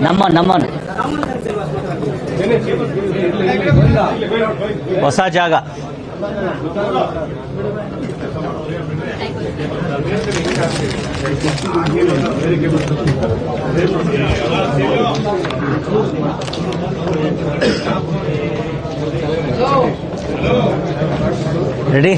ನಮ್ಮ ನಮ್ಮ. ಹೊಸ ಜಾಗ. ರೆಡಿ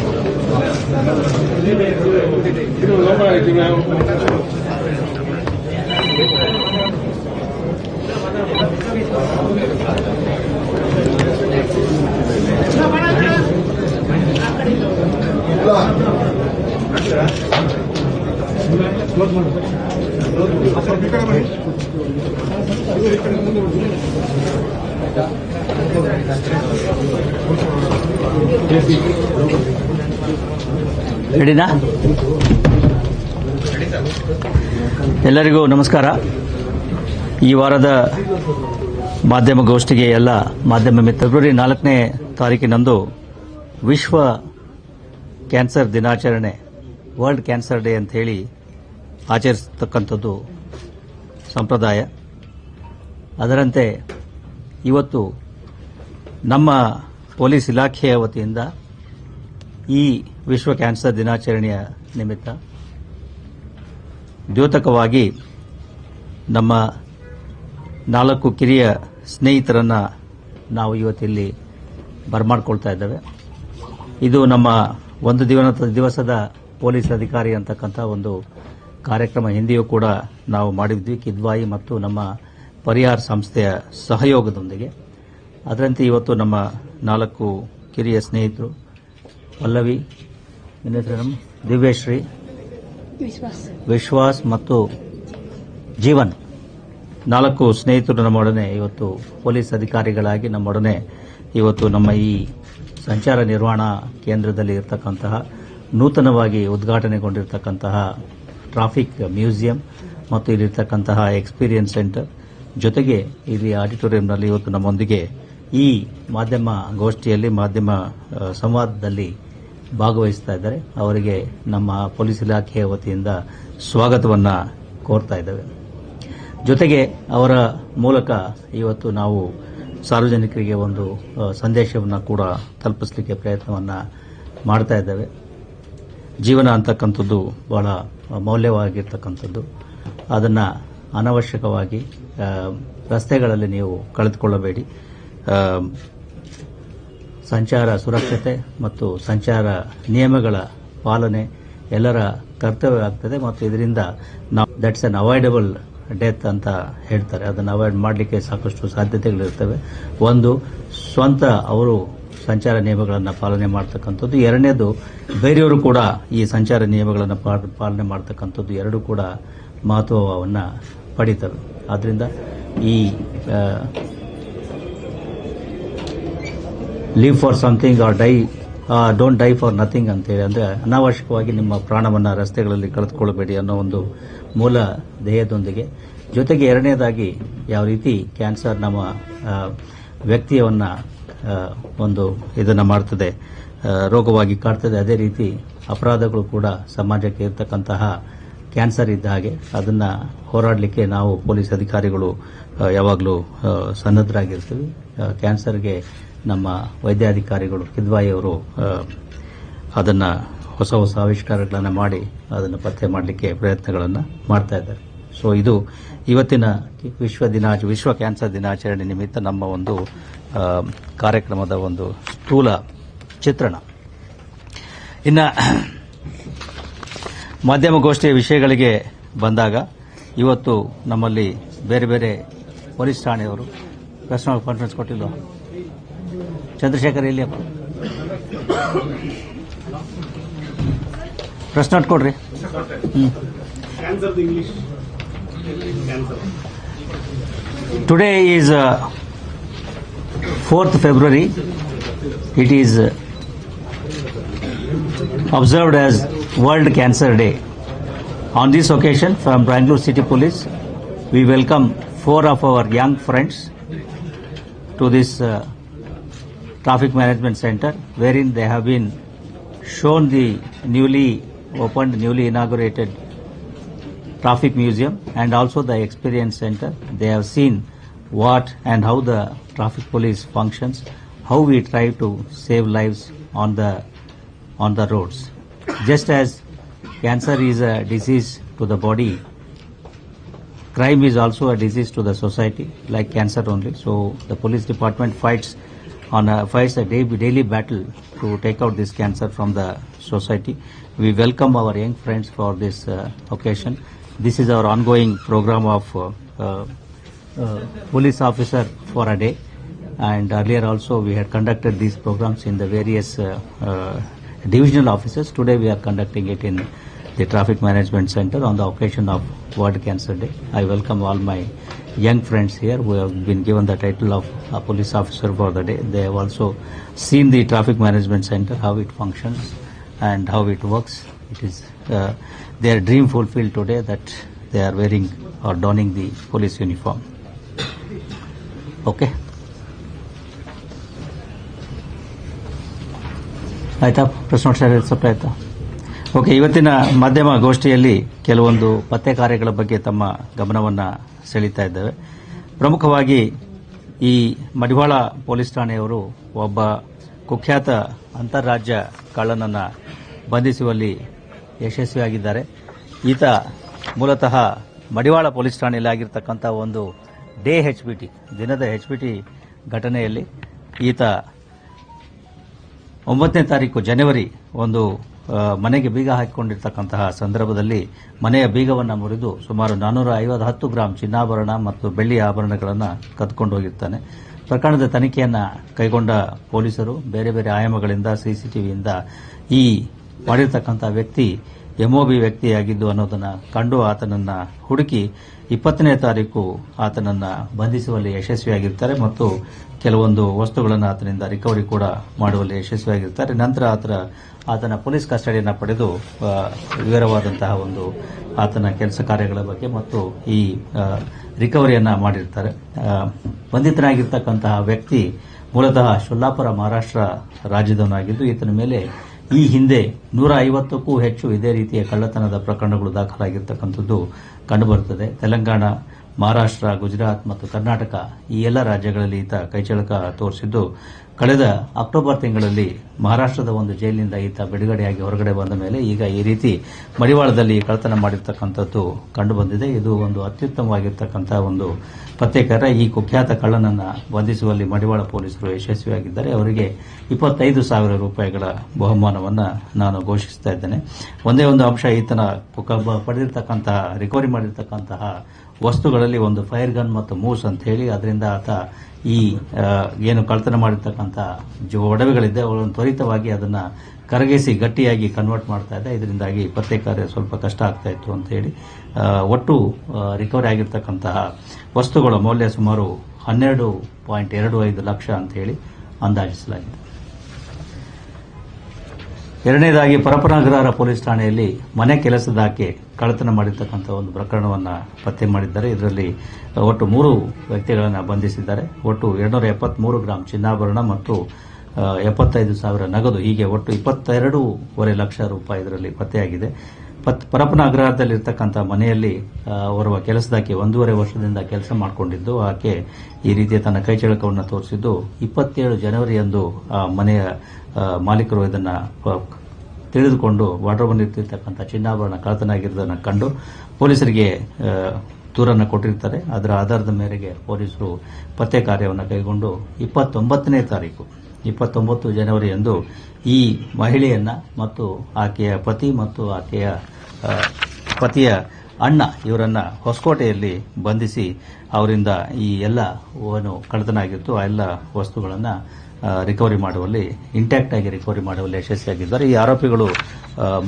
ಎಲ್ಲರಿಗೂ ನಮಸ್ಕಾರ. ಈ ವಾರದ ಮಾಧ್ಯಮ ಗೋಷ್ಠಿಗೆ ಎಲ್ಲ ಮಾಧ್ಯಮ ಫೆಬ್ರವರಿ ನಾಲ್ಕನೇ ತಾರೀಕಿನಂದು ವಿಶ್ವ ಕ್ಯಾನ್ಸರ್ ದಿನಾಚರಣೆ, ವರ್ಲ್ಡ್ ಕ್ಯಾನ್ಸರ್ ಡೇ ಅಂತ ಹೇಳಿ ಆಚರಿಸ್ತಕ್ಕಂಥದ್ದು ಸಂಪ್ರದಾಯ. ಅದರಂತೆ ಇವತ್ತು ನಮ್ಮ ಪೊಲೀಸ್ ಇಲಾಖೆಯ ವತಿಯಿಂದ ಈ ವಿಶ್ವ ಕ್ಯಾನ್ಸರ್ ದಿನಾಚರಣೆಯ ನಿಮಿತ್ತ ದ್ಯೋತಕವಾಗಿ ನಮ್ಮ ನಾಲ್ಕು ಕಿರಿಯ ಸ್ನೇಹಿತರನ್ನ ನಾವು ಇವತ್ತಿಲ್ಲಿ ಬರಮಾಡ್ಕೊಳ್ತಾ ಇದ್ದೇವೆ. ಇದು ನಮ್ಮ ಒಂದು ದಿವನ ದಿವಸದ ಪೊಲೀಸ್ ಅಧಿಕಾರಿ ಅಂತಕ್ಕಂಥ ಒಂದು ಕಾರ್ಯಕ್ರಮ. ಹಿಂದೆಯೂ ಕೂಡ ನಾವು ಮಾಡಿದ್ವಿ ಕಿದ್ವಾಯಿ ಮತ್ತು ನಮ್ಮ ಪರಿಹಾರ ಸಂಸ್ಥೆಯ ಸಹಯೋಗದೊಂದಿಗೆ. ಅದರಂತೆ ಇವತ್ತು ನಮ್ಮ ನಾಲ್ಕು ಕಿರಿಯ ಸ್ನೇಹಿತರು ಪಲ್ಲವಿ ನಮ್ಮ? ದಿವ್ಯಶ್ರೀ ವಿಶ್ವಾಸ್ ಮತ್ತು ಜೀವನ್. ನಾಲ್ಕು ಸ್ನೇಹಿತರು ನಮ್ಮೊಡನೆ, ಇವತ್ತು ಪೊಲೀಸ್ ಅಧಿಕಾರಿಗಳಾಗಿ ನಮ್ಮೊಡನೆ, ಇವತ್ತು ನಮ್ಮ ಈ ಸಂಚಾರ ನಿರ್ವಹಣಾ ಕೇಂದ್ರದಲ್ಲಿ ಇರತಕ್ಕಂತಹ ನೂತನವಾಗಿ ಉದ್ಘಾಟನೆಗೊಂಡಿರ್ತಕ್ಕಂತಹ ಟ್ರಾಫಿಕ್ ಮ್ಯೂಸಿಯಂ ಮತ್ತು ಇಲ್ಲಿರ್ತಕ್ಕಂತಹ ಎಕ್ಸ್ಪೀರಿಯನ್ಸ್ ಸೆಂಟರ್. ಜೊತೆಗೆ ಇಲ್ಲಿ ಆಡಿಟೋರಿಯಂನಲ್ಲಿ ಇವತ್ತು ನಮ್ಮೊಂದಿಗೆ ಈ ಮಾಧ್ಯಮ ಗೋಷ್ಠಿಯಲ್ಲಿ, ಮಾಧ್ಯಮ ಸಂವಾದದಲ್ಲಿ ಭಾಗವಹಿಸ್ತಾ ಇದ್ದಾರೆ. ಅವರಿಗೆ ನಮ್ಮ ಪೊಲೀಸ್ ಇಲಾಖೆಯ ವತಿಯಿಂದ ಸ್ವಾಗತವನ್ನು ಕೋರ್ತಾ ಇದ್ದೇವೆ. ಜೊತೆಗೆ ಅವರ ಮೂಲಕ ಇವತ್ತು ನಾವು ಸಾರ್ವಜನಿಕರಿಗೆ ಒಂದು ಸಂದೇಶವನ್ನು ಕೂಡ ತಲುಪಿಸಲಿಕ್ಕೆ ಪ್ರಯತ್ನವನ್ನು ಮಾಡ್ತಾ ಇದ್ದೇವೆ. ಜೀವನ ಅಂತಕ್ಕಂಥದ್ದು ಬಹಳ ಮೌಲ್ಯವಾಗಿರ್ತಕ್ಕಂಥದ್ದು. ಅದನ್ನು ಅನವಶ್ಯಕವಾಗಿ ರಸ್ತೆಗಳಲ್ಲಿ ನೀವು ಕಳೆದುಕೊಳ್ಳಬೇಡಿ. ಸಂಚಾರ ಸುರಕ್ಷತೆ ಮತ್ತು ಸಂಚಾರ ನಿಯಮಗಳ ಪಾಲನೆ ಎಲ್ಲರ ಕರ್ತವ್ಯ ಆಗ್ತದೆ ಮತ್ತು ಇದರಿಂದ ನಾವು ದಟ್ಸ್ ಅನ್ ಅವಾಯ್ಡಬಲ್ ಡೆತ್ ಅಂತ ಹೇಳ್ತಾರೆ. ಅದನ್ನು ಅವಾಯ್ಡ್ ಮಾಡಲಿಕ್ಕೆ ಸಾಕಷ್ಟು ಸಾಧ್ಯತೆಗಳಿರ್ತವೆ. ಒಂದು, ಸ್ವಂತ ಅವರು ಸಂಚಾರ ನಿಯಮಗಳನ್ನು ಪಾಲನೆ ಮಾಡ್ತಕ್ಕಂಥದ್ದು. ಎರಡನೇದು, ಬೇರೆಯವರು ಕೂಡ ಈ ಸಂಚಾರ ನಿಯಮಗಳನ್ನು ಪಾಲನೆ ಮಾಡ್ತಕ್ಕಂಥದ್ದು ಎರಡೂ ಕೂಡ ಮಹತ್ವವನ್ನು ಪಡೀತವೆ. ಆದ್ದರಿಂದ ಈ live for something or die don't die for nothing ಅಂತೇಳಿ ಅಂದರೆ ಅನಾವಶ್ಯಕವಾಗಿ ನಿಮ್ಮ ಪ್ರಾಣವನ್ನು ರಸ್ತೆಗಳಲ್ಲಿ ಕಳೆದುಕೊಳ್ಳಬೇಡಿ ಅನ್ನೋ ಒಂದು ಮೂಲ ಧ್ಯೇಯದೊಂದಿಗೆ ಜೊತೆಗೆ ಎರಡನೇದಾಗಿ ಯಾವ ರೀತಿ ಕ್ಯಾನ್ಸರ್ ನಮ್ಮ ವ್ಯಕ್ತಿಯವನ್ನ ಒಂದು ಇದನ್ನು ಮಾಡ್ತದೆ ರೋಗವಾಗಿ ಕಾಡ್ತದೆ ಅದೇ ರೀತಿ ಅಪರಾಧಗಳು ಕೂಡ ಸಮಾಜಕ್ಕೆ ಇರತಕ್ಕಂತಹ ಕ್ಯಾನ್ಸರ್ ಇದ್ದ ಹಾಗೆ ಅದನ್ನು ಹೋರಾಡಲಿಕ್ಕೆ ನಾವು ಪೊಲೀಸ್ ಅಧಿಕಾರಿಗಳು ಯಾವಾಗಲೂ ಸನ್ನದ್ಧರಾಗಿರ್ತೀವಿ. ಕ್ಯಾನ್ಸರ್ಗೆ ನಮ್ಮ ವೈದ್ಯಾಧಿಕಾರಿಗಳು ಕಿದ್ವಾಯಿಯವರು ಅದನ್ನು ಹೊಸ ಹೊಸ ಆವಿಷ್ಕಾರಗಳನ್ನು ಮಾಡಿ ಅದನ್ನು ಪತ್ತೆ ಮಾಡಲಿಕ್ಕೆ ಪ್ರಯತ್ನಗಳನ್ನು ಮಾಡ್ತಾ ಇದ್ದಾರೆ. ಸೊ ಇದು ಇವತ್ತಿನ ವಿಶ್ವ ದಿನಾಚ, ವಿಶ್ವ ಕ್ಯಾನ್ಸರ್ ದಿನಾಚರಣೆ ನಿಮಿತ್ತ ನಮ್ಮ ಒಂದು ಕಾರ್ಯಕ್ರಮದ ಒಂದು ಸ್ಥೂಲ ಚಿತ್ರಣ. ಇನ್ನು ಮಾಧ್ಯಮಗೋಷ್ಠಿಯ ವಿಷಯಗಳಿಗೆ ಬಂದಾಗ ಇವತ್ತು ನಮ್ಮಲ್ಲಿ ಬೇರೆ ಬೇರೆ ಪೊಲೀಸ್ ಠಾಣೆಯವರು ಪ್ರೆಸ್ ಕಾನ್ಫರೆನ್ಸ್ ಕೊಟ್ಟಿಲ್ಲ ಚಂದ್ರಶೇಖರ್ ಇಲ್ಲಿ ಪ್ರೆಸ್ ನೋಟ್ ಕೊಡ್ರಿ. Today is uh, 4th February. It is uh, observed as World Cancer Day. On this occasion, from Bangalore City Police, we welcome four of our young friends to this uh, traffic management center, wherein they have been shown the newly opened, newly inaugurated traffic museum and also the experience center. They have seen what and how the traffic police functions, how we try to save lives on the on the roads. Just as cancer is a disease to the body, crime is also a disease to the society, like cancer only. So the police department fights on a, fights a day, daily battle to take out this cancer from the society. We welcome our young friends for this uh, occasion. This is our ongoing program of uh, uh, uh, police officer for a day. And earlier also we had conducted these programs in the various uh, uh, divisional offices. Today we are conducting it in the Traffic Management Center on the occasion of World Cancer Day. I welcome all my young friends here who have been given the title of a police officer for the day. They have also seen the Traffic Management Center, how it functions and how it works. It is uh, their dream fulfilled today that they are wearing or donning the police uniform. Okay. ಆಯ್ತಾ ಪ್ರಶ್ನೋತ್ತರ ಸ್ವಲ್ಪ ಆಯ್ತಾ okay ಇವತ್ತಿನ ಮಾಧ್ಯಮ ಗೋಷ್ಠಿಯಲ್ಲಿ ಕೆಲವೊಂದು ಪತ್ತೆ ಕಾರ್ಯಗಳ ಬಗ್ಗೆ ತಮ್ಮ ಗಮನವನ್ನು ಸೆಳೀತಾ ಇದ್ದೇವೆ ಪ್ರಮುಖವಾಗಿ ಈ ಮಡಿವಾಳ ಪೊಲೀಸ್ ಠಾಣೆಯವರು ಒಬ್ಬ ಕುಖ್ಯಾತ ಅಂತಾರಾಜ್ಯ ಕಳ್ಳನನ್ನು ಬಂಧಿಸುವಲ್ಲಿ ಯಶಸ್ವಿಯಾಗಿದ್ದಾರೆ. ಈತ ಮೂಲತಃ ಮಡಿವಾಳ ಪೊಲೀಸ್ ಠಾಣೆಯಲ್ಲಿ ಆಗಿರ್ತಕ್ಕಂಥ ಒಂದು ಡೇ ಹೆಚ್ ಬಿ ಟಿ, ದಿನದ ಹೆಚ್ ಬಿ ಟಿ ಘಟನೆಯಲ್ಲಿ ಈತ ಒಂಬತ್ತನೇ ತಾರೀಕು ಜನವರಿ ಒಂದು ಮನೆಗೆ ಬೀಗ ಹಾಕಿಕೊಂಡಿರ್ತಕ್ಕಂತಹ ಸಂದರ್ಭದಲ್ಲಿ ಮನೆಯ ಬೀಗವನ್ನು ಮುರಿದು ಸುಮಾರು ನಾನ್ನೂರ ಐವತ್ತು ಹತ್ತು ಗ್ರಾಂ ಚಿನ್ನಾಭರಣ ಮತ್ತು ಬೆಳ್ಳಿ ಆಭರಣಗಳನ್ನು ಕದ್ಕೊಂಡು ಹೋಗಿರ್ತಾನೆ ಪ್ರಕರಣದ ತನಿಖೆಯನ್ನು ಕೈಗೊಂಡ ಪೊಲೀಸರು, ಬೇರೆ ಬೇರೆ ಆಯಾಮಗಳಿಂದ ಸಿಸಿಟಿವಿಯಿಂದ ಈ ಮಾಡಿರ್ತಕ್ಕಂಥ ವ್ಯಕ್ತಿ ಎಂಒಬಿ ವ್ಯಕ್ತಿಯಾಗಿದ್ದು ಅನ್ನೋದನ್ನು ಕಂಡು ಆತನನ್ನ ಹುಡುಕಿ ಇಪ್ಪತ್ತನೇ ತಾರೀಕು ಆತನನ್ನ ಬಂಧಿಸುವಲ್ಲಿ ಯಶಸ್ವಿಯಾಗಿರ್ತಾರೆ ಮತ್ತು ಕೆಲವೊಂದು ವಸ್ತುಗಳನ್ನು ಆತನಿಂದ ರಿಕವರಿ ಕೂಡ ಮಾಡುವಲ್ಲಿ ಯಶಸ್ವಿಯಾಗಿರ್ತಾರೆ. ನಂತರ ಆತರ ಆತನ ಪೊಲೀಸ್ ಕಸ್ಟಡಿಯನ್ನು ಪಡೆದು ವಿವರವಾದಂತಹ ಒಂದು ಆತನ ಕೆಲಸ ಕಾರ್ಯಗಳ ಬಗ್ಗೆ ಮತ್ತು ಈ ರಿಕವರಿಯನ್ನು ಮಾಡಿರ್ತಾರೆ. ಬಂಧಿತನಾಗಿರ್ತಕ್ಕಂತಹ ವ್ಯಕ್ತಿ ಮೂಲತಃ ಶೊಲ್ಲಾಪುರ ಮಹಾರಾಷ್ಟ್ರ ರಾಜ್ಯದವನಾಗಿದ್ದು, ಈತನ ಮೇಲೆ ಈ ಹಿಂದೆ ನೂರ ಐವತ್ತಕ್ಕೂ ಹೆಚ್ಚು ಇದೇ ರೀತಿಯ ಕಳ್ಳತನದ ಪ್ರಕರಣಗಳು ದಾಖಲಾಗಿರ್ತಕ್ಕಂಥದ್ದು ಕಂಡುಬರುತ್ತದೆ. ತೆಲಂಗಾಣ, ಮಹಾರಾಷ್ಟ್ರ, ಗುಜರಾತ್ ಮತ್ತು ಕರ್ನಾಟಕ ಈ ಎಲ್ಲ ರಾಜ್ಯಗಳಲ್ಲಿ ಈತ ಕೈಚಳಕ ತೋರಿಸಿದ್ದು ಕಳೆದ ಅಕ್ಟೋಬರ್ ತಿಂಗಳಲ್ಲಿ ಮಹಾರಾಷ್ಟ್ರದ ಒಂದು ಜೈಲಿನಿಂದ ಈತ ಬಿಡುಗಡೆಯಾಗಿ ಹೊರಗಡೆ ಬಂದ ಮೇಲೆ ಈಗ ಈ ರೀತಿ ಮಡಿವಾಳದಲ್ಲಿ ಕಳ್ಳತನ ಮಾಡಿರ್ತಕ್ಕಂಥದ್ದು ಕಂಡುಬಂದಿದೆ. ಇದು ಒಂದು ಅತ್ಯುತ್ತಮವಾಗಿರ್ತಕ್ಕಂಥ ಒಂದು ಪತ್ತೆಕಾರ ಈ ಕುಖ್ಯಾತ ಕಳ್ಳನನ್ನು ಬಂಧಿಸುವಲ್ಲಿ ಮಡಿವಾಳ ಪೊಲೀಸರು ಯಶಸ್ವಿಯಾಗಿದ್ದಾರೆ. ಅವರಿಗೆ ಇಪ್ಪತ್ತೈದು ಸಾವಿರ ರೂಪಾಯಿಗಳ ಬಹುಮಾನವನ್ನು ನಾನು ಘೋಷಿಸ್ತಾ ಇದ್ದೇನೆ. ಒಂದೇ ಒಂದು ಅಂಶ, ಈತನ ಪಡೆದಿರ್ತಕ್ಕಂತಹ ರಿಕವರಿ ಮಾಡಿರ್ತಕ್ಕಂತಹ ವಸ್ತುಗಳಲ್ಲಿ ಒಂದು ಫೈರ್ ಗನ್ ಮತ್ತು ಮೂಸ್ ಅಂತ ಹೇಳಿ, ಅದರಿಂದ ಆತ ಈ ಏನು ಕಳ್ತನ ಮಾಡಿರ್ತಕ್ಕಂಥ ಜೋ, ಒಡವೆಗಳಿದೆ ಅವುಗಳನ್ನು ತ್ವರಿತವಾಗಿ ಅದನ್ನು ಕರಗಿಸಿ ಗಟ್ಟಿಯಾಗಿ ಕನ್ವರ್ಟ್ ಮಾಡ್ತಾ ಇದೆ. ಇದರಿಂದಾಗಿ ಪತ್ತೆ ಕಾರ್ಯ ಸ್ವಲ್ಪ ಕಷ್ಟ ಆಗ್ತಾ ಇತ್ತು ಅಂತ ಹೇಳಿ ಒಟ್ಟು ರಿಕವರಿ ಆಗಿರ್ತಕ್ಕಂತಹ ವಸ್ತುಗಳ ಮೌಲ್ಯ ಸುಮಾರು ಹನ್ನೆರಡು ಪಾಯಿಂಟ್ ಎರಡು ಐದು ಲಕ್ಷ ಅಂತ ಹೇಳಿ ಅಂದಾಜಿಸಲಾಗಿದೆ. ಎರಡನೇದಾಗಿ ಪರಪನಗರ ಪೊಲೀಸ್ ಠಾಣೆಯಲ್ಲಿ ಮನೆ ಕೆಲಸದಾಕೆ ಕಳ್ಳತನ ಮಾಡಿರ್ತಕ್ಕಂಥ ಒಂದು ಪ್ರಕರಣವನ್ನು ಪತ್ತೆ ಮಾಡಿದ್ದಾರೆ. ಇದರಲ್ಲಿ ಒಟ್ಟು ಮೂರು ವ್ಯಕ್ತಿಗಳನ್ನು ಬಂಧಿಸಿದ್ದಾರೆ. ಒಟ್ಟು ಎರಡ್ನೂರ ಎಪ್ಪತ್ಮೂರು ಗ್ರಾಂ ಚಿನ್ನಾಭರಣ ಮತ್ತು ಎಪ್ಪತ್ತೈದು ಸಾವಿರ ನಗದು. ಹೀಗೆ ಒಟ್ಟು ಇಪ್ಪತ್ತೆರಡೂವರೆ ಲಕ್ಷ ರೂಪಾಯಿ ಇದರಲ್ಲಿ ಪತ್ತೆಯಾಗಿದೆ. ಪತ್ ಪರಪನಗರದಲ್ಲಿರ್ತಕ್ಕಂಥ ಮನೆಯಲ್ಲಿ ಓರ್ವ ಕೆಲಸದಾಕೆ ಒಂದೂವರೆ ವರ್ಷದಿಂದ ಕೆಲಸ ಮಾಡಿಕೊಂಡಿದ್ದು, ಆಕೆ ಈ ರೀತಿಯ ತನ್ನ ಕೈಚಳಕವನ್ನು ತೋರಿಸಿದ್ದು, ಇಪ್ಪತ್ತೇಳು ಜನವರಿಯಂದು ಆ ಮನೆಯ ಮಾಲೀಕರು ಇದನ್ನು ತಿಳಿದುಕೊಂಡು ವಾಡ್ರೋಬನ್ ಇರ್ತಿರ್ತಕ್ಕಂಥ ಚಿನ್ನಾಭರಣ ಕಳತನ ಆಗಿರೋದನ್ನು ಕಂಡು ಪೊಲೀಸರಿಗೆ ದೂರನ್ನು ಕೊಟ್ಟಿರ್ತಾರೆ. ಅದರ ಆಧಾರದ ಮೇರೆಗೆ ಪೊಲೀಸರು ಪತ್ತೆ ಕಾರ್ಯವನ್ನು ಕೈಗೊಂಡು ಇಪ್ಪತ್ತೊಂಬತ್ತನೇ ತಾರೀಕು, ಇಪ್ಪತ್ತೊಂಬತ್ತು ಜನವರಿಯಂದು ಈ ಮಹಿಳೆಯನ್ನು ಮತ್ತು ಆಕೆಯ ಪತಿ ಮತ್ತು ಆಕೆಯ ಪತಿಯ ಅಣ್ಣ, ಇವರನ್ನ ಹೊಸಕೋಟೆಯಲ್ಲಿ ಬಂಧಿಸಿ ಅವರಿಂದ ಈ ಎಲ್ಲ ಏನು ಕಳ್ಳತನ ಆಗಿತ್ತು ಆ ಎಲ್ಲ ವಸ್ತುಗಳನ್ನು ರಿಕವರಿ ಮಾಡುವಲ್ಲಿ ಇಂಟ್ಯಾಕ್ಟ್ ಆಗಿ ರಿಕವರಿ ಮಾಡುವಲ್ಲಿ ಯಶಸ್ವಿಯಾಗಿದ್ದಾರೆ ಈ ಆರೋಪಿಗಳು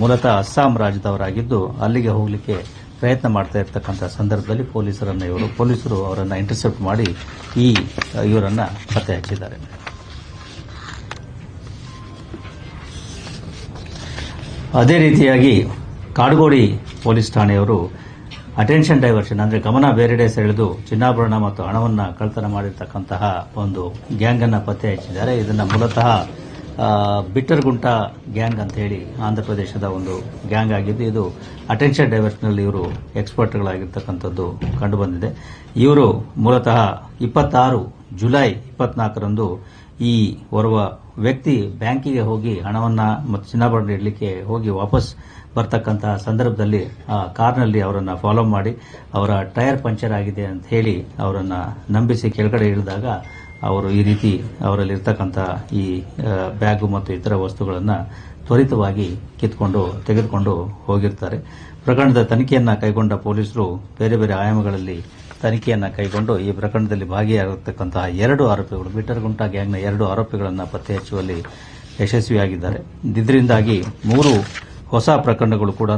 ಮೂಲತಃ ಅಸ್ಸಾಂ ರಾಜ್ಯದವರಾಗಿದ್ದು ಅಲ್ಲಿಗೆ ಹೋಗಲಿಕ್ಕೆ ಪ್ರಯತ್ನ ಮಾಡ್ತಾ ಇರತಕ್ಕಂಥ ಸಂದರ್ಭದಲ್ಲಿ ಪೊಲೀಸರನ್ನು ಇವರು, ಪೊಲೀಸರು ಅವರನ್ನು ಇಂಟರ್ಸೆಪ್ಟ್ ಮಾಡಿ ಈ ಇವರನ್ನು ಇವರನ್ನ ಪತ್ತೆ ಹಚ್ಚಿದ್ದಾರೆ. ಅದೇ ರೀತಿಯಾಗಿ ಕಾಡುಗೋಡಿ ಪೊಲೀಸ್ ಠಾಣೆಯವರು ಅಟೆನ್ಷನ್ ಡೈವರ್ಷನ್ ಅಂದರೆ ಗಮನ ಬೇರೆಡೆ ಸೆಳೆದು ಚಿನ್ನಾಭರಣ ಮತ್ತು ಹಣವನ್ನು ಕಳ್ತನ ಮಾಡಿರ್ತಕ್ಕಂತಹ ಒಂದು ಗ್ಯಾಂಗ್ ಅನ್ನು ಪತ್ತೆ ಹಚ್ಚಿದ್ದಾರೆ. ಇದನ್ನು ಮೂಲತಃ ಬಿಟ್ಟರ್ಗುಂಟ ಗ್ಯಾಂಗ್ ಅಂತ ಹೇಳಿ ಆಂಧ್ರ ಪ್ರದೇಶದ ಒಂದು ಗ್ಯಾಂಗ್ ಆಗಿದ್ದು, ಇದು ಅಟೆನ್ಷನ್ ಡೈವರ್ಷನಲ್ಲಿ ಇವರು ಎಕ್ಸ್ಪರ್ಟ್ಗಳಾಗಿರ್ತಕ್ಕಂಥದ್ದು ಕಂಡುಬಂದಿದೆ. ಇವರು ಮೂಲತಃ ಇಪ್ಪತ್ತಾರು ಜುಲೈ ಇಪ್ಪತ್ನಾಲ್ಕರಂದು ಈ ಓರ್ವ ವ್ಯಕ್ತಿ ಬ್ಯಾಂಕಿಗೆ ಹೋಗಿ ಹಣವನ್ನು ಮತ್ತು ಚಿನ್ನಾಭರಣ ಇಡಲಿಕ್ಕೆ ಹೋಗಿ ವಾಪಸ್ ಬರ್ತಕ್ಕಂತಹ ಸಂದರ್ಭದಲ್ಲಿ, ಆ, ಕಾರ್ನಲ್ಲಿ ಅವರನ್ನು ಫಾಲೋ ಮಾಡಿ, ಅವರ ಟೈರ್ ಪಂಚರ್ ಆಗಿದೆ ಅಂತ ಹೇಳಿ ಅವರನ್ನು ನಂಬಿಸಿ ಕೆಳಗಡೆ ಇಳಿದಾಗ ಅವರು ಈ ರೀತಿ ಅವರಲ್ಲಿ ಇರ್ತಕ್ಕಂಥ ಈ ಬ್ಯಾಗು ಮತ್ತು ಇತರ ವಸ್ತುಗಳನ್ನು ತ್ವರಿತವಾಗಿ ಕಿತ್ಕೊಂಡು, ತೆಗೆದುಕೊಂಡು ಹೋಗಿರ್ತಾರೆ. ಪ್ರಕರಣದ ತನಿಖೆಯನ್ನು ಕೈಗೊಂಡ ಪೊಲೀಸರು ಬೇರೆ ಬೇರೆ ಆಯಾಮಗಳಲ್ಲಿ ತನಿಖೆಯನ್ನು ಕೈಗೊಂಡು ಈ ಪ್ರಕರಣದಲ್ಲಿ ಭಾಗಿಯಾಗಿರ್ತಕ್ಕಂತಹ ಎರಡು ಆರೋಪಿಗಳು, ಬಿಟ್ಟರ್ಗುಂಟ ಗ್ಯಾಂಗ್ನ ಎರಡು ಆರೋಪಿಗಳನ್ನು ಪತ್ತೆ ಹಚ್ಚುವಲ್ಲಿ ಯಶಸ್ವಿಯಾಗಿದ್ದಾರೆ. ಇದರಿಂದಾಗಿ ಮೂರು ಹೊಸ ಪ್ರಕರಣಗಳು ಕೂಡ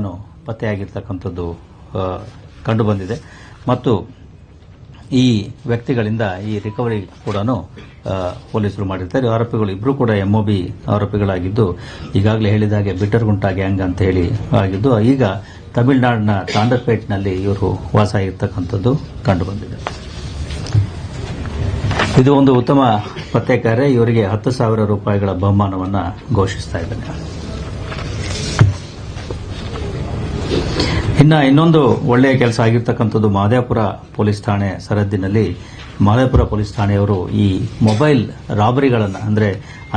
ಪತ್ತೆಯಾಗಿರ್ತಕ್ಕಂಥದ್ದು ಕಂಡುಬಂದಿದೆ. ಮತ್ತು ಈ ವ್ಯಕ್ತಿಗಳಿಂದ ಈ ರಿಕವರಿ ಕೂಡ ಪೊಲೀಸರು ಮಾಡಿರ್ತಾರೆ. ಆರೋಪಿಗಳು ಇಬ್ಬರು ಕೂಡ ಎಂಒಬಿ ಆರೋಪಿಗಳಾಗಿದ್ದು, ಈಗಾಗಲೇ ಹೇಳಿದ ಹೇಳಿದಾಗೆ ಬಿಟ್ಟರ್ಗುಂಟ ಗ್ಯಾಂಗ್ ಅಂತ ಹೇಳಿ ಆಗಿದ್ದು, ಈಗ ತಮಿಳುನಾಡಿನ ತಾಂಡರ್ಪೇಟ್ನಲ್ಲಿ ಇವರು ವಾಸ ಆಗಿರ್ತಕ್ಕಂಥದ್ದು ಕಂಡುಬಂದಿದೆ. ಇದು ಒಂದು ಉತ್ತಮ ಪತ್ತೆ ಕಾರ್ಯ ಇವರಿಗೆ ಹತ್ತು ಸಾವಿರ ರೂಪಾಯಿಗಳ ಬಹುಮಾನವನ್ನು ಘೋಷಿಸ್ತಾ ಇದ್ದಾರೆ. ಇನ್ನ ಇನ್ನೊಂದು ಒಳ್ಳೆಯ ಕೆಲಸ ಆಗಿರ್ತಕ್ಕಂಥದ್ದು ಮಾದೇಪುರ ಪೊಲೀಸ್ ಠಾಣೆ ಸರಹದ್ದಿನಲ್ಲಿ ಮಾದೇಪುರ ಪೊಲೀಸ್ ಠಾಣೆಯವರು ಈ ಮೊಬೈಲ್ ರಾಬರಿಗಳನ್ನು, ಅಂದರೆ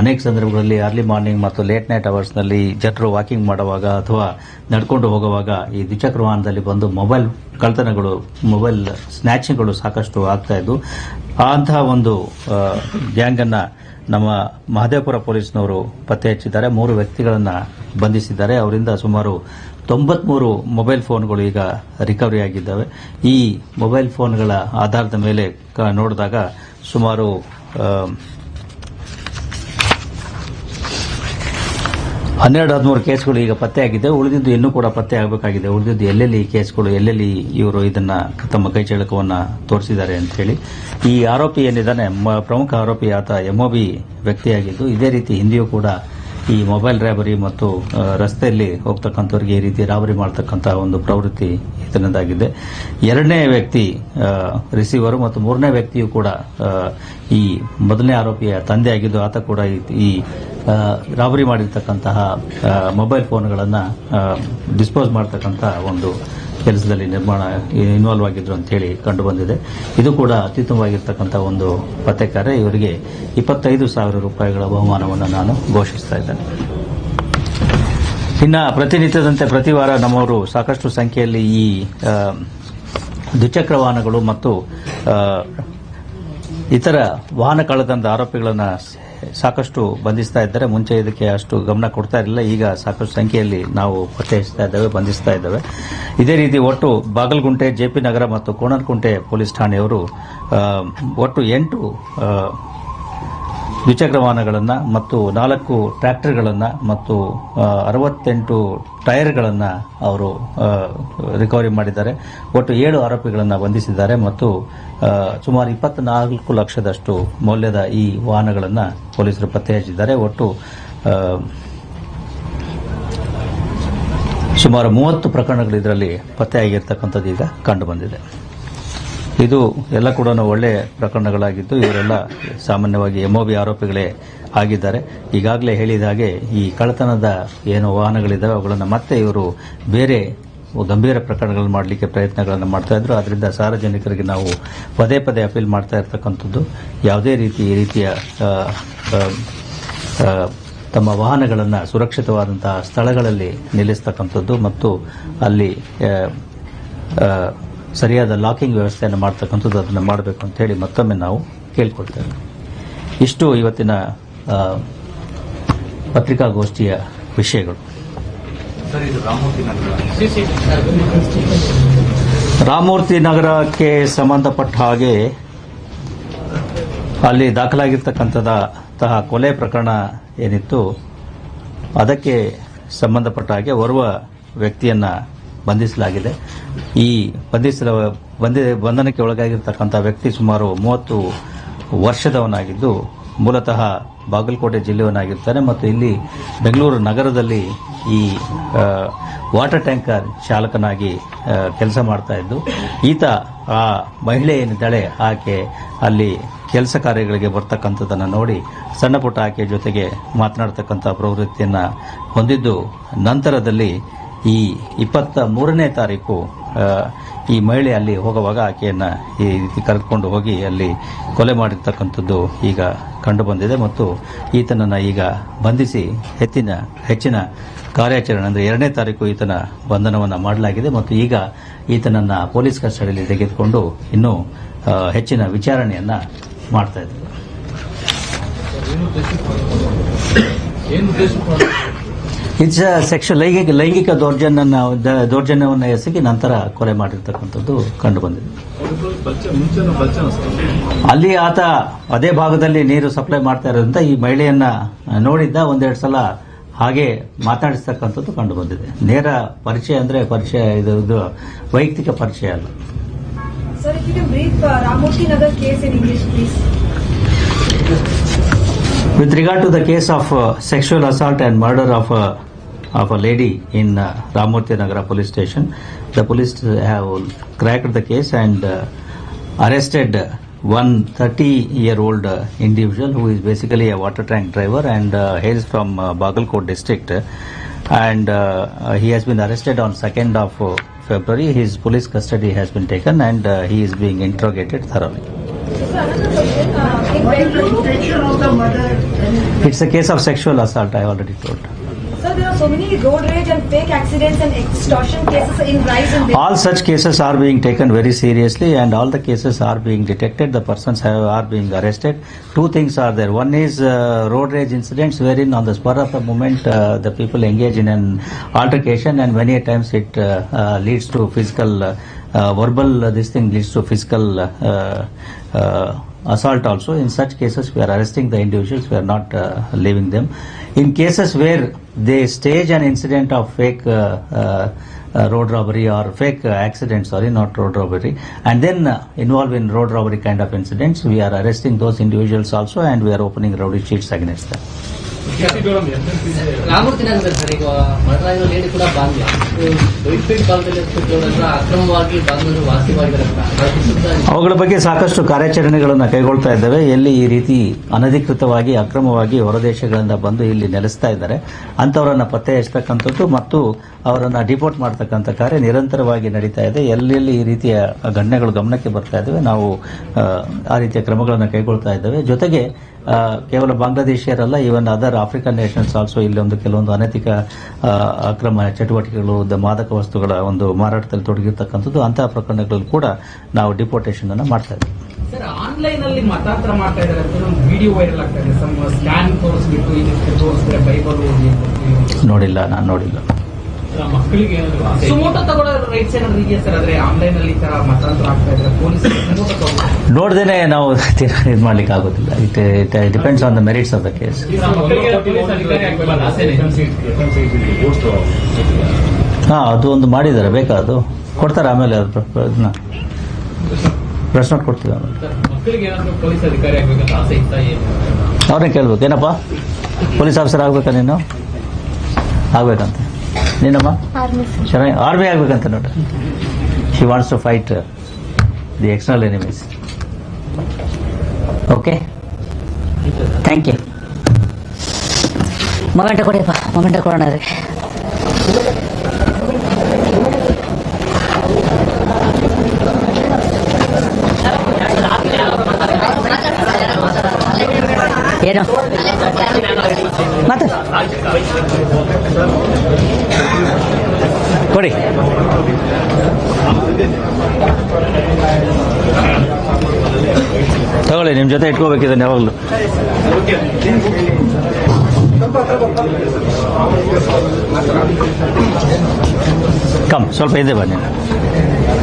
ಅನೇಕ ಸಂದರ್ಭಗಳಲ್ಲಿ ಅರ್ಲಿ ಮಾರ್ನಿಂಗ್ ಮತ್ತು ಲೇಟ್ ನೈಟ್ ಅವರ್ಸ್ನಲ್ಲಿ ಜನರು ವಾಕಿಂಗ್ ಮಾಡುವಾಗ ಅಥವಾ ನಡ್ಕೊಂಡು ಹೋಗುವಾಗ ಈ ದ್ವಿಚಕ್ರ ವಾಹನದಲ್ಲಿ ಬಂದು ಮೊಬೈಲ್ ಕಳ್ತನಗಳು ಮೊಬೈಲ್ ಸ್ನ್ಯಾಚಿಂಗ್ಗಳು ಸಾಕಷ್ಟು ಆಗ್ತಾ ಇದ್ದು, ಅಂತಹ ಒಂದು ಗ್ಯಾಂಗನ್ನು ನಮ್ಮ ಮಹದೇವಪುರ ಪೊಲೀಸ್ನವರು ಪತ್ತೆ ಹಚ್ಚಿದ್ದಾರೆ. ಮೂರು ವ್ಯಕ್ತಿಗಳನ್ನು ಬಂಧಿಸಿದ್ದಾರೆ. ಅವರಿಂದ ಸುಮಾರು ತೊಂಬತ್ಮೂರು ಮೊಬೈಲ್ ಫೋನ್ಗಳು ಈಗ ರಿಕವರಿ ಆಗಿದ್ದಾವೆ. ಈ ಮೊಬೈಲ್ ಫೋನ್ಗಳ ಆಧಾರದ ಮೇಲೆ ನೋಡಿದಾಗ ಸುಮಾರು ಹನ್ನೆರಡು ಹದಿಮೂರು ಕೇಸ್ಗಳು ಈಗ ಪತ್ತೆಯಾಗಿದೆ ಉಳಿದಿದ್ದು ಇನ್ನೂ ಕೂಡ ಪತ್ತೆ ಆಗಬೇಕಾಗಿದೆ. ಉಳಿದಿದ್ದು ಎಲ್ಲೆಲ್ಲಿ ಕೇಸ್ಗಳು, ಎಲ್ಲೆಲ್ಲಿ ಇವರು ಇದನ್ನ ತಮ್ಮ ಕೈಚಳಕವನ್ನು ತೋರಿಸಿದ್ದಾರೆ ಅಂತ ಹೇಳಿ. ಈ ಆರೋಪಿ ಏನಿದ್ದಾನೆ ಪ್ರಮುಖ ಆರೋಪಿ ಆತ ಎಂಒಬಿ ವ್ಯಕ್ತಿಯಾಗಿದ್ದು, ಇದೇ ರೀತಿ ಹಿಂದೆಯೂ ಕೂಡ ಈ ಮೊಬೈಲ್ ರ್ಯಾಬರಿ ಮತ್ತು ರಸ್ತೆಯಲ್ಲಿ ಹೋಗ್ತಕ್ಕಂಥವ್ರಿಗೆ ಈ ರೀತಿ ರಾಬರಿ ಮಾಡ್ತಕ್ಕಂಥ ಒಂದು ಪ್ರವೃತ್ತಿ ಇದನ್ನದಾಗಿದೆ ಎರಡನೇ ವ್ಯಕ್ತಿ ರಿಸೀವರು ಮತ್ತು ಮೂರನೇ ವ್ಯಕ್ತಿಯು ಕೂಡ ಈ ಮೊದಲನೇ ಆರೋಪಿಯ ತಂದೆ ಆಗಿದ್ದು ಆತ ಕೂಡ ಈ- ರಾಬರಿ ಮಾಡಿರ್ತಕ್ಕಂತಹ ಮೊಬೈಲ್ ಫೋನ್ಗಳನ್ನು ಡಿಸ್ಪೋಸ್ ಮಾಡ್ತಕ್ಕಂಥ ಒಂದು ಕೆಲಸದಲ್ಲಿ ನಿರ್ಮಾಣ ಇನ್ವಾಲ್ವ್ ಆಗಿದ್ರು ಅಂತ ಹೇಳಿ ಕಂಡು ಬಂದಿದೆ. ಇದು ಕೂಡ ಅತ್ಯುತ್ತಮವಾಗಿರ್ತಕ್ಕಂಥ ಒಂದು ಪತ್ತೆ ಕಾರ್ಯ ಇವರಿಗೆ ಇಪ್ಪತ್ತೈದು ಸಾವಿರ ರೂಪಾಯಿಗಳ ಬಹುಮಾನವನ್ನು ನಾನು ಘೋಷಿಸ್ತಾ ಇದ್ದೇನೆ. ಇನ್ನು ಪ್ರತಿನಿತ್ಯದಂತೆ ಪ್ರತಿ ವಾರ ನಮ್ಮವರು ಸಾಕಷ್ಟು ಸಂಖ್ಯೆಯಲ್ಲಿ ಈ ದ್ವಿಚಕ್ರ ವಾಹನಗಳು ಮತ್ತು ಇತರ ವಾಹನ ಕಳೆದಂಥ ಆರೋಪಿಗಳನ್ನು ಸಾಕಷ್ಟು ಬಂಧಿಸ್ತಾ ಇದ್ದಾರೆ. ಮುಂಚೆ ಇದಕ್ಕೆ ಅಷ್ಟು ಗಮನ ಕೊಡ್ತಾ ಇರಲಿಲ್ಲ. ಈಗ ಸಾಕಷ್ಟು ಸಂಖ್ಯೆಯಲ್ಲಿ ನಾವು ಪತ್ತೆ ಇದ್ದೇವೆ, ಬಂಧಿಸ್ತಾ ಇದ್ದೇವೆ. ಇದೇ ರೀತಿ ಒಟ್ಟು ಬಾಗಲಗುಂಟೆ ಜೆಪಿ ನಗರ ಮತ್ತು ಕೋಣನಕುಂಟೆ ಪೊಲೀಸ್ ಠಾಣೆಯವರು ಒಟ್ಟು ಎಂಟು ದ್ವಿಚಕ್ರ ವಾಹನಗಳನ್ನು ಮತ್ತು ನಾಲ್ಕು ಟ್ರ್ಯಾಕ್ಟರ್ಗಳನ್ನು ಮತ್ತು ಅರವತ್ತೆಂಟು ಟೈರ್ಗಳನ್ನು ಅವರು ರಿಕವರಿ ಮಾಡಿದ್ದಾರೆ. ಒಟ್ಟು ಏಳು ಆರೋಪಿಗಳನ್ನು ಬಂಧಿಸಿದ್ದಾರೆ ಮತ್ತು ಸುಮಾರು ಇಪ್ಪತ್ನಾಲ್ಕು ಲಕ್ಷದಷ್ಟು ಮೌಲ್ಯದ ಈ ವಾಹನಗಳನ್ನು ಪೊಲೀಸರು ಪತ್ತೆ ಹಚ್ಚಿದ್ದಾರೆ ಒಟ್ಟು ಸುಮಾರು ಮೂವತ್ತು ಪ್ರಕರಣಗಳು ಇದರಲ್ಲಿ ಪತ್ತೆಯಾಗಿರ್ತಕ್ಕಂಥದ್ದು ಈಗ ಕಂಡುಬಂದಿದೆ ಇದು ಎಲ್ಲ ಕೂಡ ಒಳ್ಳೆಯ ಪ್ರಕರಣಗಳಾಗಿದ್ದು ಇವರೆಲ್ಲ ಸಾಮಾನ್ಯವಾಗಿ ಎಂಒಬಿ ಆರೋಪಿಗಳೇ ಆಗಿದ್ದಾರೆ. ಈಗಾಗಲೇ ಹೇಳಿದ ಹಾಗೆ ಈ ಕಳ್ಳತನದ ಏನು ವಾಹನಗಳಿದ್ದಾವೆ ಅವುಗಳನ್ನು ಮತ್ತೆ ಇವರು ಬೇರೆ ಗಂಭೀರ ಪ್ರಕರಣಗಳನ್ನು ಮಾಡಲಿಕ್ಕೆ ಪ್ರಯತ್ನಗಳನ್ನು ಮಾಡ್ತಾ ಇದ್ರು. ಅದರಿಂದ ಸಾರ್ವಜನಿಕರಿಗೆ ನಾವು ಪದೇ ಪದೇ ಅಪೀಲ್ ಮಾಡ್ತಾ ಇರ್ತಕ್ಕಂಥದ್ದು. ಯಾವುದೇ ರೀತಿ ಈ ರೀತಿಯ ತಮ್ಮ ವಾಹನಗಳನ್ನು ಸುರಕ್ಷಿತವಾದಂತಹ ಸ್ಥಳಗಳಲ್ಲಿ ನಿಲ್ಲಿಸ್ತಕ್ಕಂಥದ್ದು ಮತ್ತು ಅಲ್ಲಿ ಸರಿಯಾದ ಲಾಕಿಂಗ್ ವ್ಯವಸ್ಥೆಯನ್ನು ಮಾಡ್ತಕ್ಕಂಥದ್ದು ಅದನ್ನು ಮಾಡಬೇಕು ಅಂತ ಹೇಳಿ ಮತ್ತೊಮ್ಮೆ ನಾವು ಕೇಳ್ಕೊಳ್ತೇವೆ. ಇಷ್ಟು ಇವತ್ತಿನ ಪತ್ರಿಕಾಗೋಷ್ಠಿಯ ವಿಷಯಗಳು. ರಾಮಮೂರ್ತಿ ನಗರಕ್ಕೆ ಸಂಬಂಧಪಟ್ಟ ಹಾಗೆ ಅಲ್ಲಿ ದಾಖಲಾಗಿರ್ತಕ್ಕಂಥದಂತಹ ಕೊಲೆ ಪ್ರಕರಣ ಏನಿತ್ತು ಅದಕ್ಕೆ ಸಂಬಂಧಪಟ್ಟ ಹಾಗೆ ಓರ್ವ ವ್ಯಕ್ತಿಯನ್ನ ಬಂಧಿಸಲಾಗಿದೆ. ಈ ಬಂಧಿಸಿದ ಬಂಧಿ ಬಂಧನಕ್ಕೆ ಒಳಗಾಗಿರ್ತಕ್ಕಂಥ ವ್ಯಕ್ತಿ ಸುಮಾರು ಮೂವತ್ತು ವರ್ಷದವನಾಗಿದ್ದು ಮೂಲತಃ ಬಾಗಲಕೋಟೆ ಜಿಲ್ಲೆಯವನಾಗಿರ್ತಾನೆ ಮತ್ತು ಇಲ್ಲಿ ಬೆಂಗಳೂರು ನಗರದಲ್ಲಿ ಈ ವಾಟರ್ ಟ್ಯಾಂಕರ್ ಚಾಲಕನಾಗಿ ಕೆಲಸ ಮಾಡ್ತಾ ಇದ್ದು, ಈತ ಆ ಮಹಿಳೆ ಏನಿದ್ದಾಳೆ, ಆಕೆ ಅಲ್ಲಿ ಕೆಲಸ ಕಾರ್ಯಗಳಿಗೆ ಬರ್ತಕ್ಕಂಥದ್ದನ್ನು ನೋಡಿ ಸಣ್ಣ ಪುಟ್ಟ ಆಕೆಯ ಜೊತೆಗೆ ಮಾತನಾಡ್ತಕ್ಕಂಥ ಪ್ರವೃತ್ತಿಯನ್ನು ಹೊಂದಿದ್ದು, ನಂತರದಲ್ಲಿ ಈ ಇಪ್ಪತ್ತ ಮೂರನೇ ತಾರೀಕು ಈ ಮಹಿಳೆ ಅಲ್ಲಿ ಹೋಗುವಾಗ ಆಕೆಯನ್ನು ಈ ರೀತಿ ಕರೆದುಕೊಂಡು ಹೋಗಿ ಅಲ್ಲಿ ಕೊಲೆ ಮಾಡಿರ್ತಕ್ಕಂಥದ್ದು ಈಗ ಕಂಡು ಬಂದಿದೆ ಮತ್ತು ಈತನನ್ನು ಈಗ ಬಂಧಿಸಿ ಹೆಚ್ಚಿನ ಹೆಚ್ಚಿನ ಕಾರ್ಯಾಚರಣೆ ಅಂದರೆ ಎರಡನೇ ತಾರೀಕು ಈತನ ಬಂಧನವನ್ನು ಮಾಡಲಾಗಿದೆ ಮತ್ತು ಈಗ ಈತನನ್ನು ಪೊಲೀಸ್ ಕಸ್ಟಡಿಯಲ್ಲಿ ತೆಗೆದುಕೊಂಡು ಇನ್ನೂ ಹೆಚ್ಚಿನ ವಿಚಾರಣೆಯನ್ನು ಮಾಡ್ತಾ ಇದ್ದಾರೆ. ಇಟ್ಸ್ ಸೆಕ್ಷನ್ ಲೈಂಗಿಕ ಲೈಂಗಿಕ ದೌರ್ಜನ್ಯನ ದ- ದೌರ್ಜನ್ಯವನ್ನು ಎಸಗಿ ನಂತರ ಕೊಲೆ ಮಾಡಿರ್ತಕ್ಕಂಥದ್ದು ಕಂಡು ಬಂದಿದೆ ಅಲ್ಲಿ ಆತ ಅದೇ ಭಾಗದಲ್ಲಿ ನೀರು ಸಪ್ಲೈ ಮಾಡ್ತಾ ಇರೋದ್ರಿಂದ ಈ ಮಹಿಳೆಯನ್ನ ನೋಡಿದ್ದ ಒಂದೆರಡು ಸಲ ಹಾಗೆ ಮಾತಾಡಿಸ್ತಕ್ಕಂಥದ್ದು ಕಂಡು ಬಂದಿದೆ ನೇರ ಪರಿಚಯ ಅಂದ್ರೆ ಪರಿಚಯ ಇದು ವೈಯಕ್ತಿಕ ಪರಿಚಯ ಅಲ್ಲ. With regard to the case of sexual assault and murder English, of uh, a, lady in uh, Ramurthy Nagara police station, the police have cracked the case and uh, arrested one 30-year-old uh, individual who is basically a water tank driver and uh, hails from uh, Bagalkot district. And uh, uh, he has been arrested on 2nd of uh, February. His police custody has been taken and uh, he is being interrogated thoroughly. Uh, It's a case of sexual assault, I already told. Sir, there are so many road rage and fake accidents and extortion cases in rise All such cases are being taken very seriously and all the cases are being detected. The persons have, are being arrested. Two things are there. One is uh, road rage incidents wherein on the spur of the moment uh, the people engage in an altercation and many a times it uh, uh, leads to physical, uh, uh, verbal, uh, this thing leads to physical uh, uh, assault also. In such cases we are arresting the individuals, we are not uh, leaving them. In cases where they stage an incident of fake uh, uh, uh, road robbery or fake uh, accident, sorry, not road robbery, and then uh, involve in road robbery kind of incidents, we are arresting those individuals also and we are opening rowdy sheets against them. ಅವುಗಳ ಬಗ್ಗೆ ಸಾಕಷ್ಟು ಕಾರ್ಯಾಚರಣೆಗಳನ್ನು ಕೈಗೊಳ್ತಾ ಇದ್ದೇವೆ. ಎಲ್ಲಿ ಈ ರೀತಿ ಅನಧಿಕೃತವಾಗಿ ಅಕ್ರಮವಾಗಿ ಹೊರದೇಶಗಳಿಂದ ಬಂದು ಇಲ್ಲಿ ನೆಲೆಸ್ತಾ ಇದ್ದಾರೆ ಅಂಥವರನ್ನು ಪತ್ತೆ ಹಚ್ಚತಕ್ಕಂಥದ್ದು ಮತ್ತು ಅವರನ್ನು ಡಿಪೋರ್ಟ್ ಮಾಡ್ತಕ್ಕಂಥ ಕಾರ್ಯ ನಿರಂತರವಾಗಿ ನಡೀತಾ ಇದೆ. ಎಲ್ಲೆಲ್ಲಿ ಈ ರೀತಿಯ ಘಟನೆಗಳು ಗಮನಕ್ಕೆ ಬರ್ತಾ ಇದ್ದಾವೆ ನಾವು ಆ, ರೀತಿಯ ಕ್ರಮಗಳನ್ನು ಕೈಗೊಳ್ತಾ ಇದ್ದೇವೆ. ಜೊತೆಗೆ ಕೇವಲ ಬಾಂಗ್ಲಾದೇಶಿಯರಲ್ಲ even other African nations also ಇಲ್ಲಿ ಒಂದು ಕೆಲವೊಂದು ಅನೈತಿಕ ಅಕ್ರಮ ಚಟುವಟಿಕೆಗಳು ದ ಮಾದಕ ವಸ್ತುಗಳ ಒಂದು ಮಾರಾಟದಲ್ಲಿ ತೊಡಗಿರ್ತಕ್ಕಂಥದ್ದು ಅಂತಹ ಪ್ರಕರಣಗಳಲ್ಲಿ ಕೂಡ ನಾವು ಡಿಪೋರ್ಟೇಷನ್ ಅನ್ನು ಮಾಡ್ತಾ ಇದ್ದೀವಿ. ಸರ್ ಆನ್ಲೈನ್ ಅಲ್ಲಿ ಮತಾಂತರ ಮಾಡ್ತಾ ಇದ್ದಾರೆ ಅಂತ ಒಂದು ವಿಡಿಯೋ ವೈರಲ್ ಆಗ್ತಾ ಇದೆ. ಸ್ಕ್ಯಾನ್ ತೋರಿಸ್ಬಿಟ್ಟು ಇದಕ್ಕೆ ತೋರಿಸಿದ್ರೆ ಬೈಬಲ್ ಓದಿ ನೋಡಿಲ್ಲ ನಾನು ನೋಡಿಲ್ಲ. ಮಕ್ಕಳಿಗೆ ಸುಮೋಟೋ ತಗೊಳ್ಳೋ ರೈಟ್ಸ್ ಏನಾದ್ರು ಇದೆಯಾ ಸರ್? ಆದ್ರೆ ಆನ್ಲೈನ್ ಅಲ್ಲಿ ತರ ಮತಾಂತರ ಆಗ್ತಾ ಇದ್ರೆ ಪೊಲೀಸ್ ಸುಮೋಟೋ ತಗೊಳ್ಳೋ ನೋಡ್ದೇನೆ ನಾವು ಇದು ಮಾಡ್ಲಿಕ್ಕೆ ಆಗೋದಿಲ್ಲ. It it depends on the merits of the case ಹಾ ಅದು ಒಂದು ಮಾಡಿದ್ದಾರೆ ಬೇಕಾ ಅದು? ಕೊಡ್ತಾರೆ ಆಮೇಲೆ ಅದು ಪ್ರ- ಪ್ರ- ಇದನ್ನ. ಪ್ರೆಸ್ ನೋಟ್ ಕೊಡ್ತೀವಿ ಆಮೇಲೆ. ಅವ್ರನ್ನ ಮಕ್ಕಳಿಗೆ ಏನಾದ್ರು ಪೊಲೀಸ್ ಅಧಿಕಾರಿ ಆಗ್ಬೇಕಂತ ಆಸೆ ಇತ್ತಾ ಏನು? ಅವ್ರನ್ನೇ ಕೇಳ್ಬೇಕು. ಏನಪ್ಪ? ಪೊಲೀಸ್ ಆಫೀಸರ್ ಆಗ್ಬೇಕಾ ನೀನು? ಆಗ್ಬೇಕಂತ. ನೀನಮ್ಮ? ಚೆನ್ನಾಗಿ ಆರ್ಮಿ ಆಗ್ಬೇಕಂತ ನೋಡಿ. She wants to fight the external enemies okay thank you memento ಕೊಡಿಯಪ್ಪ memento ಕೊಡೋಣ ರೀ ಏನು ಮತ್ತೆ ಕೊಡಿ ತಗೊಳ್ಳಿ ನಿಮ್ಮ ಜೊತೆ ಇಟ್ಕೋಬೇಕಿದ್ದಾನೆ ಯಾವಾಗಲೂ. ಕಮ್ ಸ್ವಲ್ಪ ಇದೆ ಬನ್ನಿ.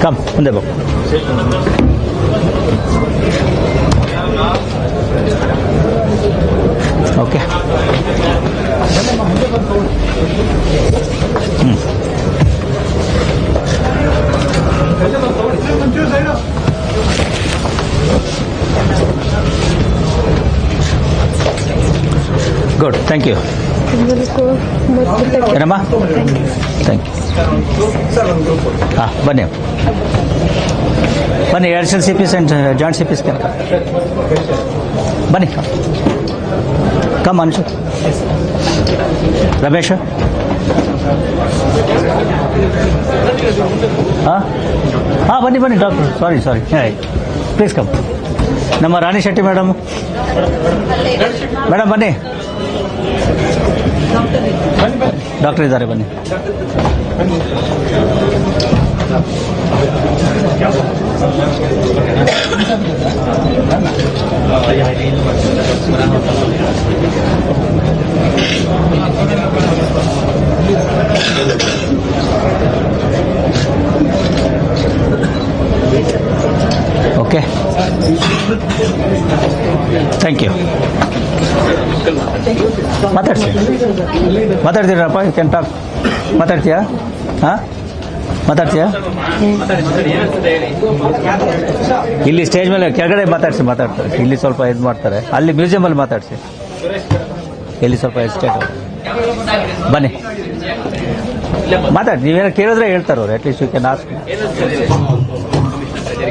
ಕಮ್ ಮುಂದೆ ಬಾ. ಓಕೆ ಹ್ಞೂ ಗುಡ್ ಥ್ಯಾಂಕ್ ಯು ಏನಮ್ಮ ಥ್ಯಾಂಕ್ ಯು ಹಾಂ ಬನ್ನಿ ಬನ್ನಿ additional C Ps and joint C Ps ಬನ್ನಿ ಕಮ್ ಅನ್ಸು ರಮೇಶ್ ಹಾಂ ಹಾಂ ಬನ್ನಿ ಬನ್ನಿ doctor sorry sorry please come ನಮ್ಮ ರಾಣಿ ಶೆಟ್ಟಿ ಮೇಡಮ್ ಮೇಡಮ್ ಬನ್ನಿ ಡಾಕ್ಟರ್ ಇದ್ದಾರೆ ಬನ್ನಿ. ಓಕೆ ಥ್ಯಾಂಕ್ ಯು ಮಾತಾಡ್ಸಿ. ಮಾತಾಡ್ತೀರಪ್ಪ ಯು ಕ್ಯಾನ್ ಟಾಕ್ ಮಾತಾಡ್ತೀಯಾ? ಹಾಂ? ಮಾತಾಡ್ತೀಯಾ? ಇಲ್ಲಿ ಸ್ಟೇಜ್ ಮೇಲೆ ಕೆಳಗಡೆ ಮಾತಾಡ್ಸಿ, ಮಾತಾಡ್ತಾರೆ. ಇಲ್ಲಿ ಸ್ವಲ್ಪ ಇದು ಮಾಡ್ತಾರೆ. ಅಲ್ಲಿ ಮ್ಯೂಸಿಯಮಲ್ಲಿ ಮಾತಾಡ್ಸಿ. ಇಲ್ಲಿ ಸ್ವಲ್ಪ ಎಸ್ಟೇಟ್ ಬನ್ನಿ. ಮಾತಾಡಿ ನೀವೇನೋ ಕೇಳಿದ್ರೆ ಹೇಳ್ತಾರೆ ಅವ್ರು. ಅಟ್ಲೀಸ್ಟ್ ಯು ಕ್ಯಾನ್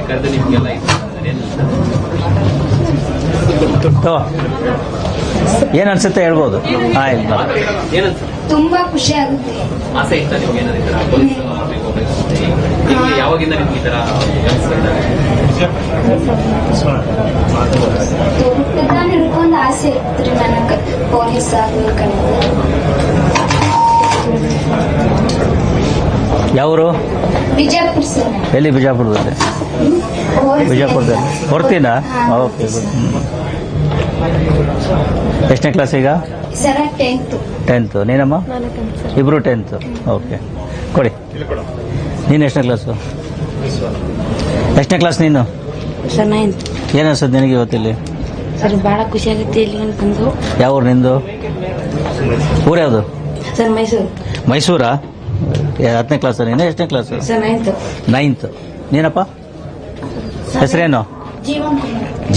ಕರೆದು ನಿಮ್ಗೆಲ್ಲ ಏನು ಅನ್ಸುತ್ತೆ ಹೇಳ್ಬೋದು? ಆಯ್ತು ತುಂಬಾ ಖುಷಿ ಆಗುತ್ತೆ. ಆಸೆ ಇತ್ತ ನಿಮ್ಗೆ ಏನಾದ್ರು ಈ ತರ ಪೊಲೀಸ್ ಆಗ್ಬೇಕು ಹೋಗ್ಬೇಕು ಅಂತ ನಿಮ್ಗೆ ಯಾವಾಗಿಂದ ನಿಮ್ಗೆ ಈ ತರ ಹುಟ್ಟದ ಹಿಡ್ಕೊಂಡ್ ಆಸೆ ಇತ್ರಿ ನನಗ ಪೊಲೀಸ್ ಆಗ್ಬೇಕಂತ ಯಾವರು? ಬಿಜಾಪುರ ಸರ್. ಎಲ್ಲಿ ಬಿಜಾಪುರದಲ್ಲಿ? ಬಿಜಾಪುರದಲ್ಲಿ. ಬರ್ತೀನಾ ಓಕೆ ಎಷ್ಟನೇ ಕ್ಲಾಸ್ ಈಗ? ಟೆಂತ್ ನೀನಮ್ಮ? ಇಬ್ಬರು ಟೆಂತು ಓಕೆ ಕೊಡಿ. ನೀನು ಎಷ್ಟನೇ ಕ್ಲಾಸು ಎಷ್ಟನೇ ಕ್ಲಾಸ್ ನೀನು? ಏನು ಅನ್ಸುತ್ತೆ ನಿನಗೆ ಇವತ್ತಿಲ್ಲಿ? ಸರ್ ಭಾಳ ಖುಷಿ ಆಗುತ್ತೆ ಇಲ್ಲಿ ಅಂತಂದು ಯಾವ ಊರು ನಿಂದು? ಊರು ಯಾವುದು? ಸರ್ ಮೈಸೂರು. ಮೈಸೂರಾ? ಏ, ಹತ್ತನೇ ಕ್ಲಾಸ್ ನೀನು ಎಷ್ಟನೇ ಕ್ಲಾಸ್ ಸರ್ ನೈನ್ತ್ ನೈನ್ತ್ ನೀನಪ್ಪ? ಹೆಸರೇನು?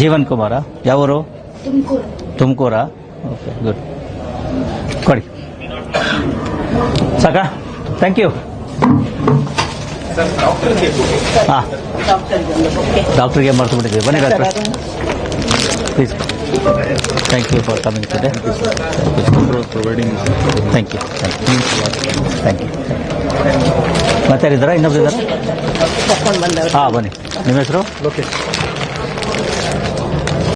ಜೀವನ್ ಕುಮಾರ. ಯಾವ ಊರು? ಯಾವೂರು ತುಮಕೂರು. ತುಮಕೂರಾ? ಓಕೆ ಗುಡ್ ಕೊಡಿ. ಸಾಕಾ ಥ್ಯಾಂಕ್ ಯು ಹಾಂ. ಡಾಕ್ಟ್ರಿಗೆ ಮರ್ತುಬಿಟ್ಟಿದ್ದೀವಿ ಬನ್ನಿ doctor. Please thank you for coming today thank you thank you ಮಾತಾಡಿದ್ದಾರಾ ಇನ್ನೊಬ್ರು ಇದ್ದಾರಾ? ಹಾಂ ಬನ್ನಿ. ನಿಮ್ಮ ಹೆಸರು? ಲೋಕೇಶ್.